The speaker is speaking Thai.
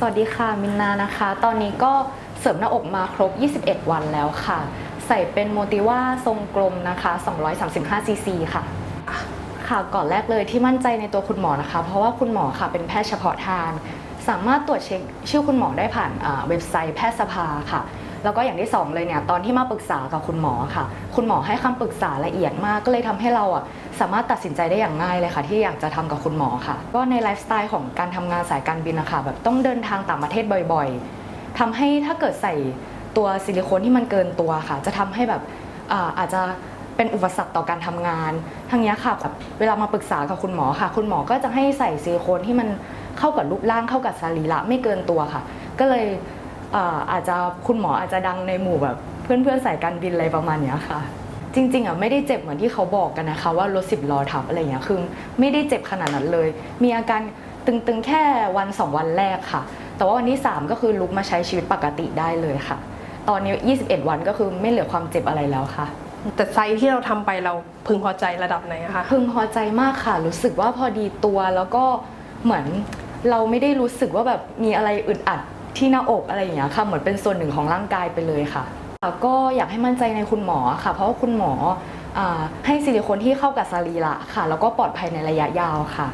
สวัสดีค่ะมินนานะคะ ตอนนี้ก็เสริมหน้าอกมาครบ 21 วันแล้วค่ะ ใส่เป็นโมติว่าทรงกลมนะคะ235ซีซีค่ะค่ะก่อนแรกเลยที่มั่นใจในตัวคุณหมอนะคะ เพราะว่าคุณหมอค่ะเป็นแพทย์เฉพาะทาง สามารถตรวจเช็คชื่อคุณหมอได้ผ่านเว็บไซต์แพทยสภาค่ะ แล้วก็อย่างที่สองเลยเนี่ยตอนที่มาปรึกษากับคุณหมอค่ะ คุณหมอให้คำปรึกษาละเอียดมากก็เลยทำให้เราอะสามารถตัดสินใจได้อย่างง่ายเลยค่ะ ที่อยากจะทำกับคุณหมอค่ะ ก็ในไลฟ์สไตล์ของการทำงานสายการบินนะคะแบบต้องเดินทางต่างประเทศบ่อยๆทำให้ถ้าเกิดใส่ตัวซิลิโคนที่มันเกินตัวค่ะ จะทำให้แบบอาอาจจะเป็นอุปสรรคต่อการทำงานทางนี้ค่ะแบบเวลามาปรึกษากับคุณหมอค่ะ คุณหมอก็จะให้ใส่ซิลิโคนที่มันเข้ากับรูปร่างเข้ากับสรีระไม่เกินตัวค่ะ ก็เลย อ่าอาจจะคุณหมออาจจะดังในหมู่แบบ เพื่อนๆสายการบินอะไรประมาณเนี้ยค่ะ จริง ๆอะไม่ได้เจ็บเหมือนที่เขาบอกกันนะคะ ว่ารถสิบล้อทับอะไรเงี้ยคือไม่ได้เจ็บขนาดนั้นเลย มีอาการตึงๆแค่วันสองวันแรกค่ะ แต่ว่าวันที่ 3 ก็คือลุกมาใช้ชีวิตปกติได้เลยค่ะ ตอนนี้ 21 วันก็คือไม่เหลือความเจ็บอะไรแล้วค่ะแต่ไซส์ที่เราทำไปเราพึงพอใจระดับไหนอะคะพึงพอใจมากค่ะ รู้สึกว่าพอดีตัวแล้วก็เหมือนเราไม่ได้รู้สึกว่าแบบมีอะไรอึดอัด ที่หน้าอกอะไรอย่างเงี้ยค่ะเหมือนเป็นส่วนหนึ่งของร่างกายไปเลยค่ะแล้วก็อยากให้มั่นใจในคุณหมอค่ะ เพราะว่าคุณหมออให้ซิลิโคนที่เข้ากับสรีระค่ะ แล้วก็ปลอดภัยในระยะยาวค่ะ